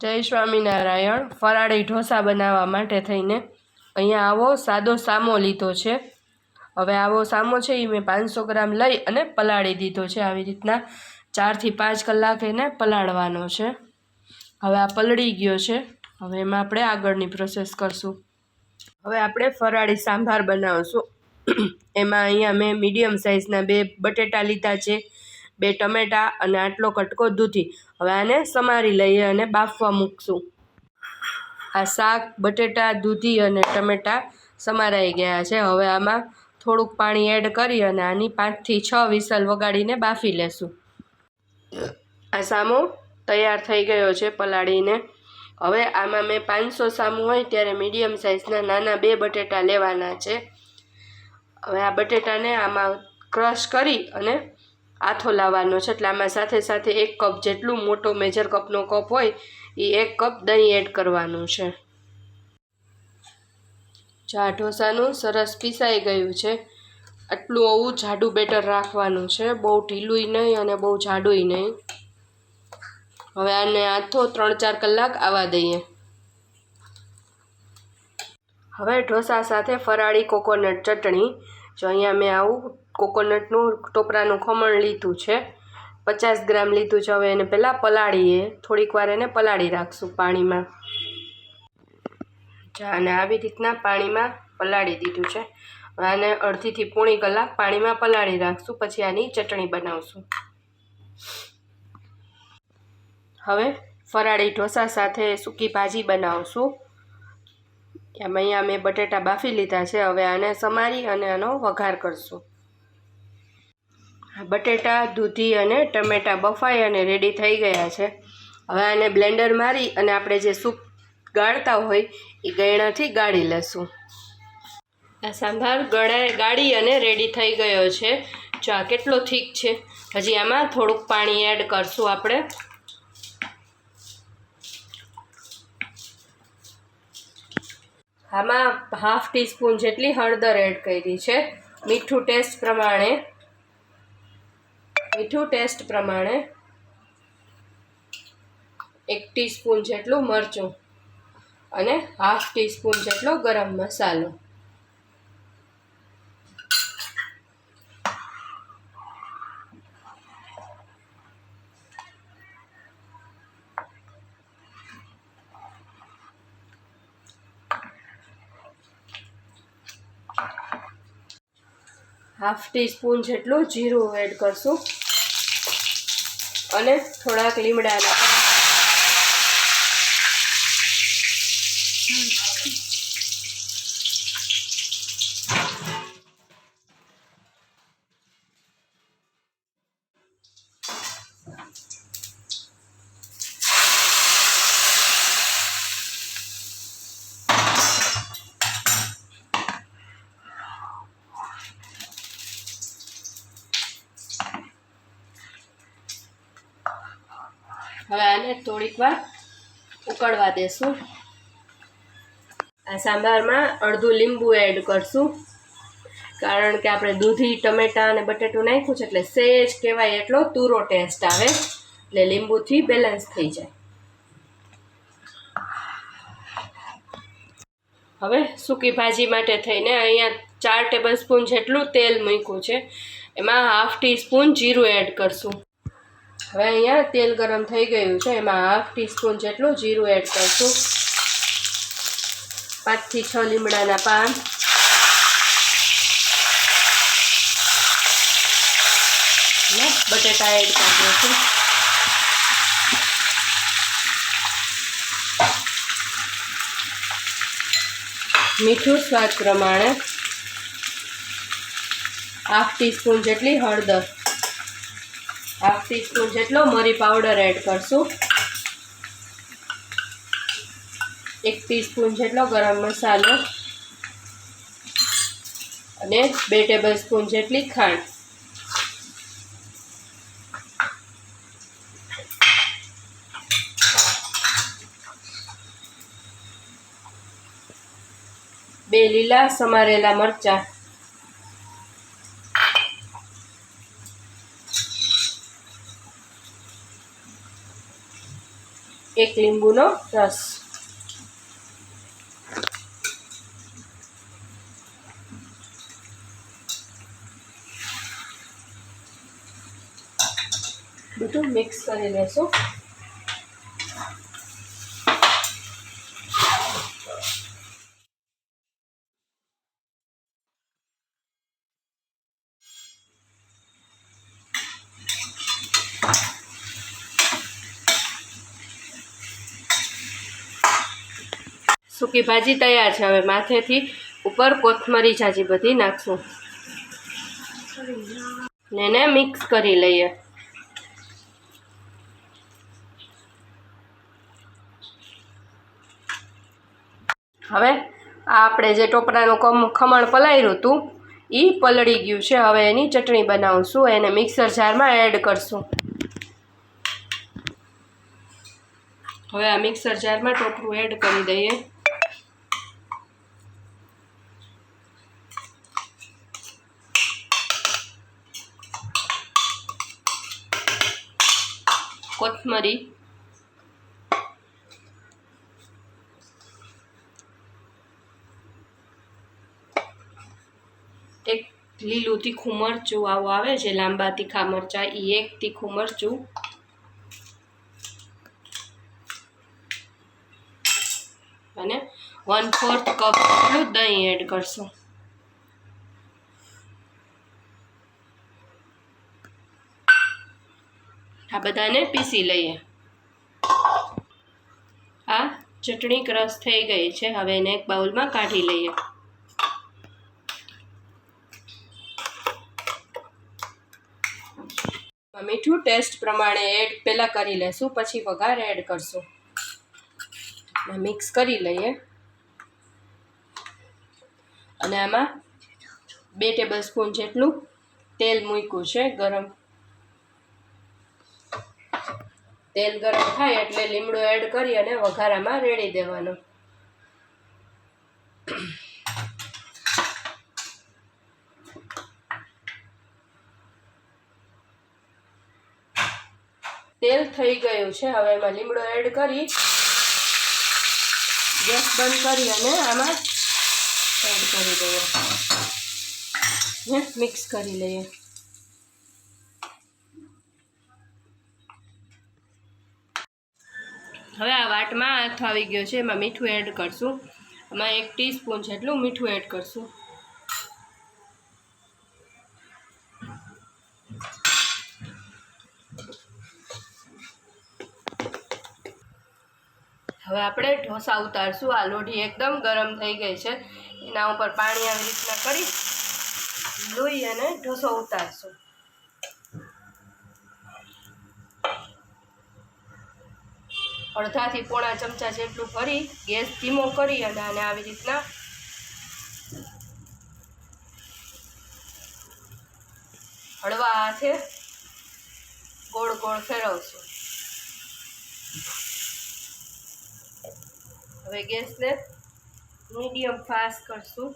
જય સ્વામિનારાયણ. ફરાળી ઢોસા બનાવવા માટે થઈને અહીંયા આવો સાદો સામો લીધો છે. હવે આવો સામો છે એ મેં પાંચસો ગ્રામ લઈ અને પલાળી દીધો છે. આવી રીતના ચારથી પાંચ કલાક એને પલાળવાનો છે. હવે આ પલળી ગયો છે. હવે એમાં આપણે આગળની પ્રોસેસ કરશું. હવે આપણે ફરાળી સાંભાર બનાવશું. એમાં અહીંયા મેં મીડિયમ સાઇઝના બે બટેટા લીધા છે. બે ટમેટાં અને આટલો કટકો દૂધી. હવે આને સમારી લઈએ અને બાફવા મૂકશું. આ શાક, બટેટા, દૂધી અને ટમેટાં સમારાઈ ગયા છે. હવે આમાં થોડુંક પાણી એડ કરી અને આની પાંચથી છ વિસલ વગાડીને બાફી લેશું. આ સામો તૈયાર થઈ ગયો છે પલાળીને. હવે આમાં મેં પાંચસો સામું હોય ત્યારે મીડિયમ સાઇઝના નાના બે બટેટા લેવાના છે. હવે આ બટેટાને આમાં ક્રશ કરી અને આથો લાવવાનો છે. એટલે આમાં સાથે સાથે એક કપ જેટલું મોટો મેજર કપનો કપ હોય એ એક કપ દહીં એડ કરવાનું છે. ચા ઢોસાનું સરસ પીસાઈ ગયું છે. આટલું આવું જાડું બેટર રાખવાનું છે. બહુ ઢીલુંય નહીં અને બહુ જાડુંય નહીં. હવે આને આથો ત્રણ ચાર કલાક આવવા દઈએ. હવે ઢોસા સાથે ફરાળી કોકોનટ ચટણી. જો અહીંયા મેં આવું કોકોનટનું ટોપરાનું ખમણ લીધું છે. પચાસ ગ્રામ લીધું છે. હવે એને પહેલાં પલાળીએ. થોડીક વાર એને પલાળી રાખશું પાણીમાં. જા, અને આવી રીતના પાણીમાં પલાળી દીધું છે. આને અડધીથી પોણી કલાક પાણીમાં પલાળી રાખશું. પછી આની ચટણી બનાવશું. હવે ફરાળી ઢોસા સાથે સૂકી ભાજી બનાવશું. એમાં અહીંયા મેં બટેટા બાફી લીધા છે. હવે આને સમારી અને આનો વઘાર કરશું. બટેટા, દૂધી અને ટમેટાં બફાઈ અને રેડી થઈ ગયા છે. હવે આને બ્લેન્ડર મારી અને આપણે જે સૂપ ગાળતા હોય એ ગયણાથી ગાળી લેશું. આ સાંભાર ગળા ગાળી અને રેડી થઈ ગયો છે. જો આ કેટલો થીક છે. હજી આમાં થોડુંક પાણી એડ કરશું આપણે. આમાં હાફ ટીસ્પૂન જેટલી હળદર એડ કરી છે. મીઠું ટેસ્ટ પ્રમાણે મીઠું ટેસ્ટ પ્રમાણે એક ટીસ્પૂન જેટલું મરચું અને હાફ ટીસ્પૂન જેટલો ગરમ મસાલો. હાફ ટીસ્પૂન જેટલું જીરું એડ કરશું. અને થોડાક લીમડાના પાન. થોડીક વાર ઉકળવા દેશું. આ સાંભારમાં અડધું લીંબુ એડ કરશું. કારણ કે આપણે દૂધી, ટમેટાં અને બટેટું નાખ્યું છે એટલે સેજ કહેવાય એટલો તુરો ટેસ્ટ આવે. એટલે લીંબુથી બેલેન્સ થઈ જાય. હવે સૂકી ભાજી માટે થઈને અહીંયા ચાર ટેબલ સ્પૂન જેટલું તેલ મૂક્યું છે. એમાં હાફ ટીસ્પૂન જીરું એડ કરશું. હવે અહીંયા તેલ ગરમ થઈ ગયું છે. એમાં હાફ ટીસ્પૂન જેટલું જીરું એડ કરશું. પાંચથી છ લીમડાના પાન. ને બટેટા એડ કરી દઈશું. મીઠું સ્વાદ પ્રમાણે હાફ ટીસ્પૂન જેટલી હળદર હાફ ટીસ્પૂન જેટલો મરી પાવડર એડ કરશું. એક ટીસ્પૂન જેટલો ગરમ મસાલો. અને બે ટેબલ સ્પૂન જેટલી ખાંડ. બે લીલા સમારેલા મરચાં. એક લીંબુનો રસ. બધું મિક્સ કરી લેશું. સૂકી ભાજી તૈયાર છે. હવે માથેથી ઉપર કોથમરી જાજી બધી નાખશું. ને એને મિક્સ કરી લઈએ. હવે આ આપણે જે ટોપરાનું ખમણ પલાળ્યું હતું એ પલળી ગયું છે. હવે એની ચટણી બનાવશું. એને મિક્સર જારમાં એડ કરશું. હવે આ મિક્સર જારમાં ટોપરું એડ કરી દઈએ. કોથમરી એક લીલું તીખું મરચું આવું આવે છે, લાંબા તીખા મરચાં એ એક તીખું મરચું. અને વન ફોર્થ કપ જેટલું દહીં એડ કરશું. આ બધાને પીસી લઈએ. આ ચટણી ક્રશ થઈ ગઈ છે. હવે એને એક બાઉલમાં કાઢી લઈએ. મીઠું ટેસ્ટ પ્રમાણે એડ પહેલાં કરી લેશું, પછી વઘાર એડ કરશું. મિક્સ કરી લઈએ. અને આમાં બે ટેબલ સ્પૂન જેટલું તેલ મૂક્યું છે ગરમ. તેલ ગરમ થાય એટલે લીમડો એડ કરી અને વઘારામાં રેડી દેવાનો. તેલ થઈ ગયું છે. હવે એમાં લીમડો એડ કરી ગેસ બંધ કરી અને આમાં એડ કરી દઈએ. મિક્સ કરી લઈએ. હવે આ વાટમાં હાથ આવી ગયો છે, એમાં મીઠું એડ કરશું. એમાં એક ટીસ્પૂન જેટલું મીઠું એડ કરશું. હવે આપણે ઢોસા ઉતારશું. આ લોઢી એકદમ ગરમ થઈ ગઈ છે. એના ઉપર પાણી આવી રીતના કરી લોહી અને ઢોસો ઉતારશું. અડધાથી પોણા ચમચા જેટલું ભરી ગેસ ધીમો કરી અને આને આવી રીતના હળવા હાથે ગોળ ગોળ ફેરવશું. હવે ગેસને મીડિયમ ફાસ્ટ કરશું.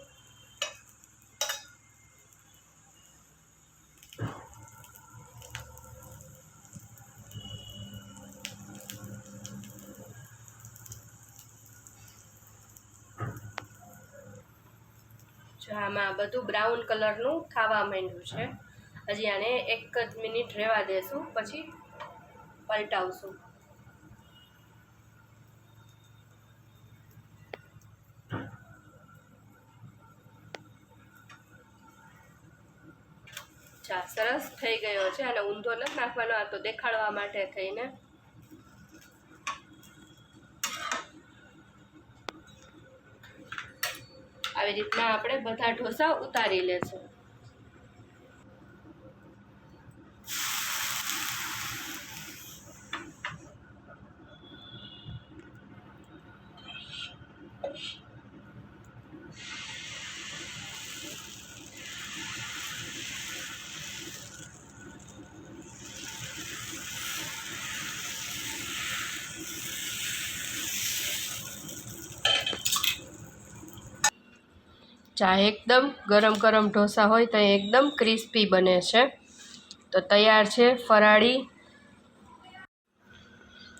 આમાં બધું બ્રાઉન કલરનું ખાવા માંડ્યું છે. હજી આને એક જ મિનિટ રહેવા દેશું, પછી પલટાવશું. ચા સરસ થઈ ગયો છે, અને ઊંધો નથી નાખવાનો, આ તો દેખાડવા માટે થઈને. આવી રીતના આપણે બધા ઢોસા ઉતારી લેશું. ચા એકદમ ગરમ ગરમ ઢોસા હોય તો એકદમ ક્રિસ્પી બને છે. તો તૈયાર છે ફરાળી.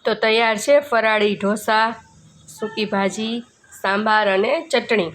તો તૈયાર છે ફરાળી ઢોસા, સૂકી ભાજી, સાંભાર અને ચટણી.